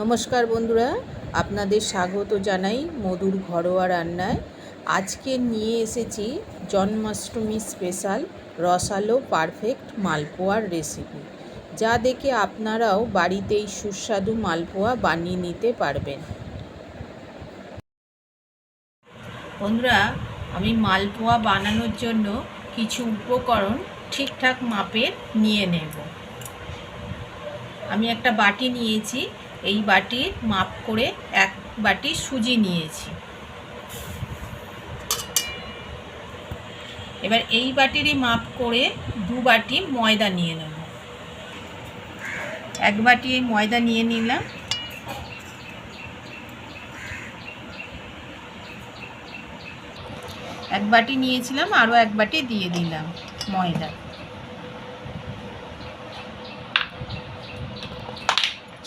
নমস্কার বন্ধুরা, আপনাদের স্বাগত জানাই মধুর ঘরোয়া রান্নায়। আজকে নিয়ে এসেছি জন্মাষ্টমী স্পেশাল রসালো পারফেক্ট মালপোয়ার রেসিপি, যা দেখে আপনারাও বাড়িতেই সুস্বাদু মালপোয়া বানিয়ে নিতে পারবেন। বন্ধুরা, আমি মালপোয়া বানানোর জন্য কিছু উপকরণ ঠিকঠাক মাপের নিয়ে নেব। আমি একটা বাটি নিয়েছি এই বাটির মাপ করে এক বাটি সুজি নিয়েছি। এবার এই বাটিরই মাপ করে দু বাটি ময়দা নিয়ে নেব। এক বাটি এই ময়দা নিয়ে নিলাম। এক বাটি নিয়েছিলাম, আরও এক বাটি দিয়ে দিলাম ময়দা।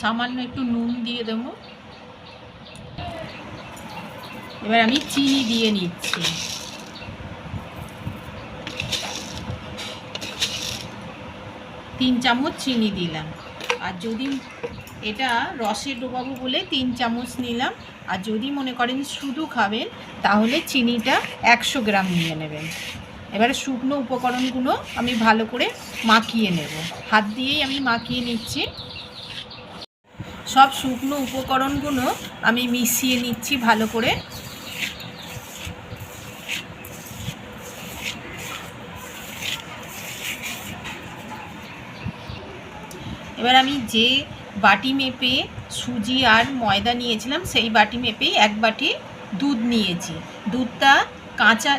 সামান্য একটু নুন দিয়ে দেবো। এবার আমি চিনি দিয়ে নিচ্ছি। তিন চামচ চিনি দিলাম। আর যদি এটা রসে ডোবাবো বলে তিন চামচ নিলাম। আর যদি মনে করেন শুধু খাবেন, তাহলে চিনিটা একশো গ্রাম নিয়ে নেবেন। এবারে শুকনো উপকরণগুলো আমি ভালো করে মাখিয়ে নেব। হাত দিয়েই আমি মাখিয়ে নিচ্ছি। সব শুকনো উপকরণগুলো আমি মিশিয়ে নিচ্ছি ভালো করে। এবার আমি যে বাটি মেপে সুজি আর ময়দা নিয়েছিলাম, সেই বাটি মেপেই এক বাটি দুধ নিয়েছি। দুধটা কাঁচা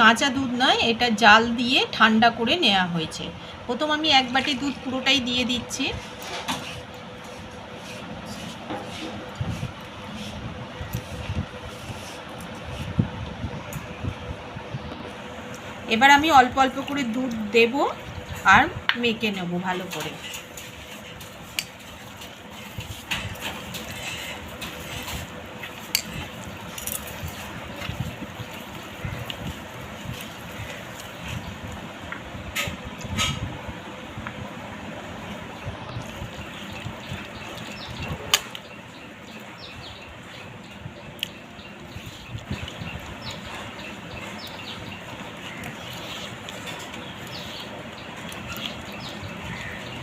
কাঁচা দুধ নয়, এটা জাল দিয়ে ঠান্ডা করে নেওয়া হয়েছে। প্রথম আমি এক বাটি দুধ পুরোটাই দিয়ে দিচ্ছি। এবার আমি অল্প অল্প করে দুধ দেব আর মেখে নেব ভালো করে।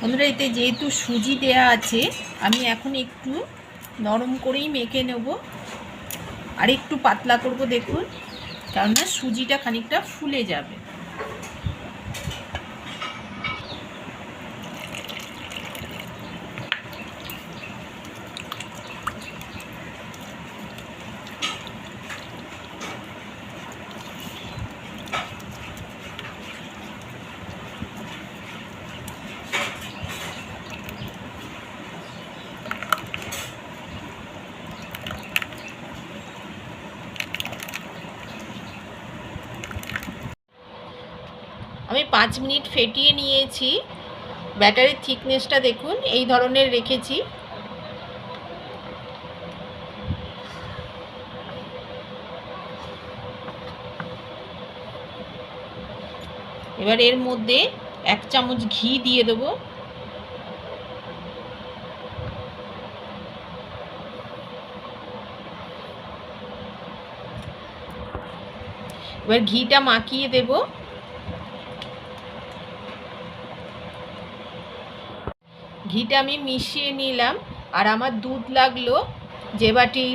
বন্ধুরা, এতে যেহেতু সুজি দেয়া আছে, আমি এখন একটু নরম করেই মেখে নেব। আর একটু পাতলা করব, দেখুন। কেননা সুজিটা খানিকটা ফুলে যাবে। পাঁচ মিনিট ফেটিয়ে নিয়েছি। ব্যাটারির থিকনেসটা দেখুন, এই ধরনের রেখেছি। এবার এর মধ্যে এক চামচ ঘি দিয়ে দেবো। এবার ঘিটা মাখিয়ে দেবো। ঘিটা আমি মিশিয়ে নিলাম আর আমার দুধ লাগল। যে বাটি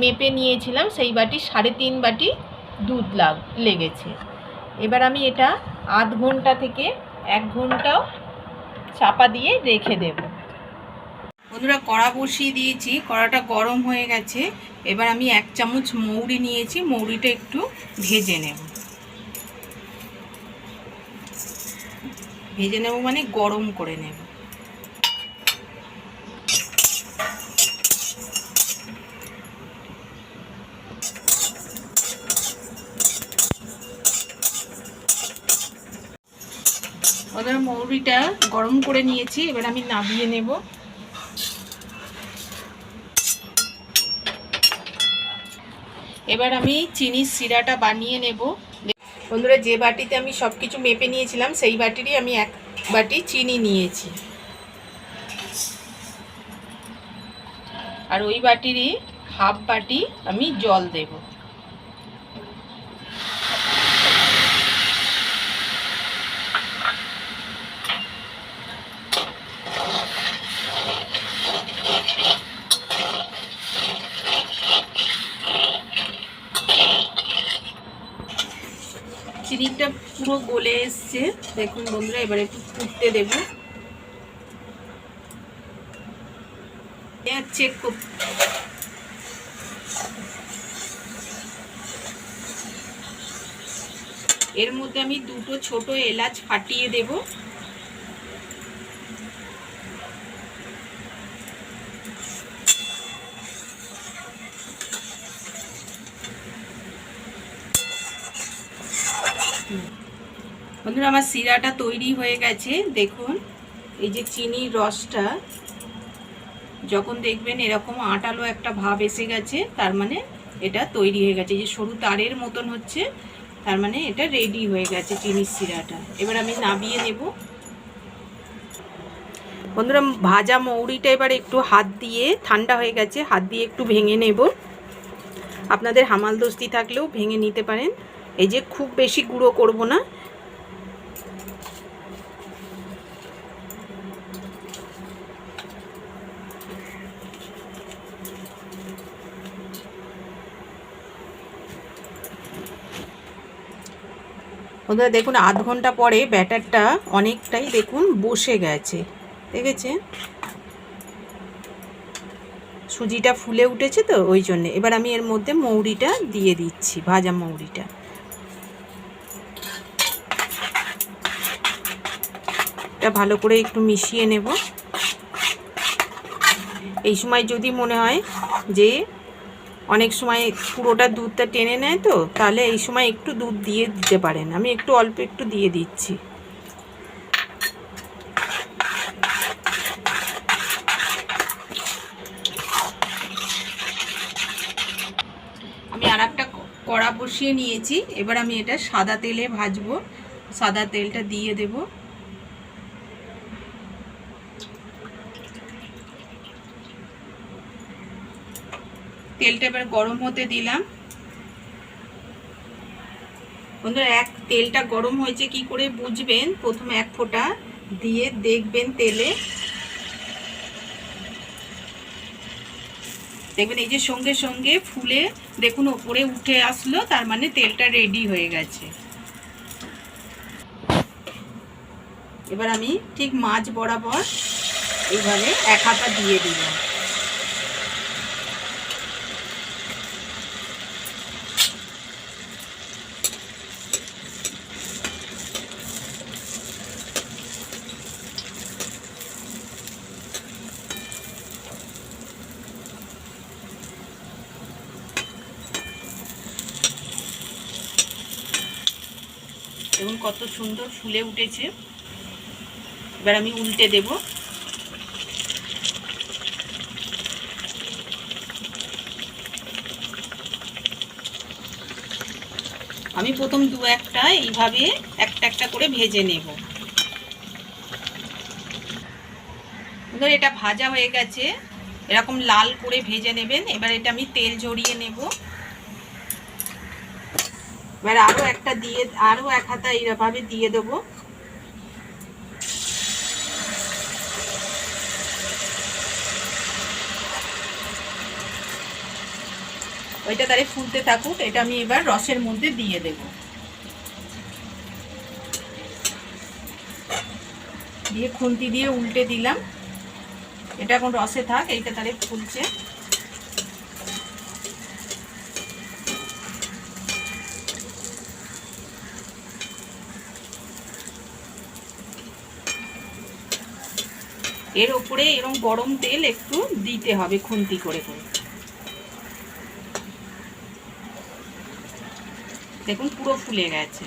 মেপে নিয়েছিলাম, সেই বাটি সাড়ে তিন বাটি দুধ লাগ, লেগেছে। এবার আমি এটা আধ ঘণ্টা থেকে এক ঘন্টাও চাপা দিয়ে রেখে দেব। বন্ধুরা, কড়া বসিয়ে দিয়েছি, কড়াটা গরম হয়ে গেছে। এবার আমি এক চামচ মৌরি নিয়েছি, মৌরিটা একটু ভেজে নেব। ভেজে নেব মানে গরম করে নেব। ওদের মৌরিটা গরম করে নিয়েছি, এবার আমি নাবিয়ে নেব। এবার আমি চিনির সিরাটা বানিয়ে নেব। বন্ধুরা, যে বাটিতে আমি সব কিছু মেপে নিয়েছিলাম, সেই বাটিরই আমি এক বাটি চিনি নিয়েছি। আর ওই বাটিরই হাফ বাটি আমি জল দেব চিনিটা পুরো গলে এসছে। দেখুন বন্ধুরা, এবার একটু ফুটতে দেব। চেক এর মধ্যে আমি দুটো ছোট এলাচ ফাটিয়ে দেব। আমার সিরাটা তৈরি হয়ে গেছে। দেখুন, এই যে চিনির রসটা, যখন দেখবেন এরকম আটালো একটা ভাব এসে গেছে, তার মানে এটা তৈরি হয়ে গেছে। যে সরু তারের মতন হচ্ছে, তার মানে এটা রেডি হয়ে গেছে চিনির সিরাটা। এবার আমি নাবিয়ে নেব। বন্ধুরা, ভাজা মৌরিটা এবার একটু হাত দিয়ে, ঠান্ডা হয়ে গেছে, হাত দিয়ে একটু ভেঙে নেব। আপনাদের হামালদস্তি থাকলেও ভেঙে নিতে পারেন। এই যে খুব বেশি গুঁড়ো করব না বন্ধুরা দেখুন আধ ঘণ্টা পরে ব্যাটারটা অনেকটাই দেখুন বসে গেছে, দেখেছে? সুজিটা ফুলে উঠেছে তো, ওই জন্যে। এবার আমি এর মধ্যে মৌরিটা দিয়ে দিচ্ছি, ভাজা মৌরিটা। এটা ভালো করে একটু মিশিয়ে নেব। এই সময় যদি মনে হয় যে অনেক সময় পুরোটা দুধটা টেনে নেয় তো, তাহলে এই সময় একটু দুধ দিয়ে দিতে পারেন। আমি একটু অল্প একটু দিয়ে দিচ্ছি। আমি আর একটা কড়া বসিয়ে নিয়েছি। এবার আমি এটা সাদা তেলে ভাজবো। সাদা তেলটা দিয়ে দেবো। তেলটা এবার গরম হতে দিলাম। বন্ধুরা, এক তেলটা গরম হয়েছে, কি করে বুঝবেন? প্রথমে এক ফোঁটা দিয়ে দেখবেন তেলে। দেখবেন এই যে সঙ্গে সঙ্গে ফুলে, দেখুন, ওপরে উঠে আসলো, তার মানে তেলটা রেডি হয়ে গেছে। এবার আমি ঠিক মাছ বরাবর এইভাবে এক হাতা দিয়ে দিলাম। দেখুন কত সুন্দর ফুলে উঠেছে। এবার আমি উল্টে দেব। আমি প্রথম দু একটা এইভাবে একটা একটা করে ভেজে নেব। ধর এটা ভাজা হয়ে গেছে। এরকম লাল করে ভেজে নেবেন। এবার এটা আমি তেল ঝরিয়ে নেব। এবার আরও একটা দিয়ে আরও এক হাতা এইভাবে দিয়ে দেবো। ওইটা তাহলে ফুলতে থাকুক, এটা আমি এবার রসের মধ্যে দিয়ে দেব। দিয়ে খুন্তি দিয়ে উল্টে দিলাম। এটা এখন রসে থাক, এইটা তাহলে ফুলছে। এর ওপরে এরকম গরম তেল একটু দিতে হবে খুন্তি করে করে। দেখুন পুরো ফুলে গেছে।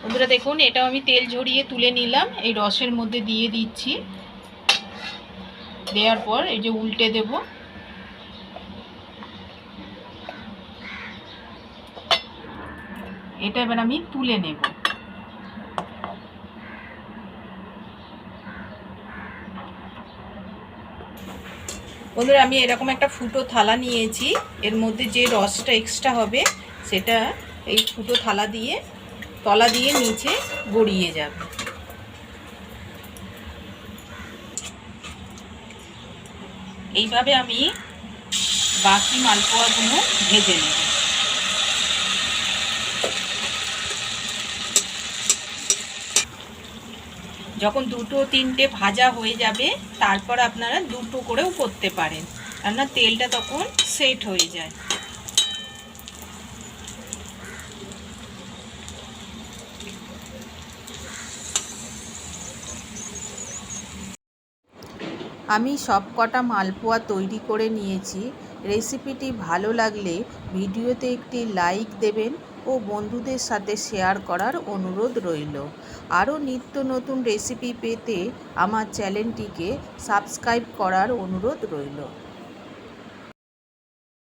বন্ধুরা দেখুন, এটাও আমি তেল ঝরিয়ে তুলে নিলাম। এই রসের মধ্যে দিয়ে দিচ্ছি। দেওয়ার পর এই যে উল্টে দেব। এটা এবার আমি তুলে নেব। বন্ধুরা, আমি এরকম একটা ফুটো থালা নিয়েছি। এর মধ্যে যে রসটা এক্সট্রা হবে, সেটা এই ফুটো থালা দিয়ে, তলা দিয়ে নিচে গড়িয়ে যাবে। এইভাবে আমি বাকি মালপোয়াগুলো ভেজে নেব। যখন দুটো তিনটে ভাজা হয়ে যাবে, তারপর আপনারা দুটো করেও করতে পারেন। কেননা তেলটা তখন সেট হয়ে যায়। আমি সব কটা মালপোয়া তৈরি করে নিয়েছি। রেসিপিটি ভালো লাগলে ভিডিওতে একটি লাইক দেবেন ও বন্ধুদের সাথে শেয়ার করার অনুরোধ রইল। আরও নিত্য নতুন রেসিপি পেতে আমার চ্যানেলটিকে সাবস্ক্রাইব করার অনুরোধ রইল।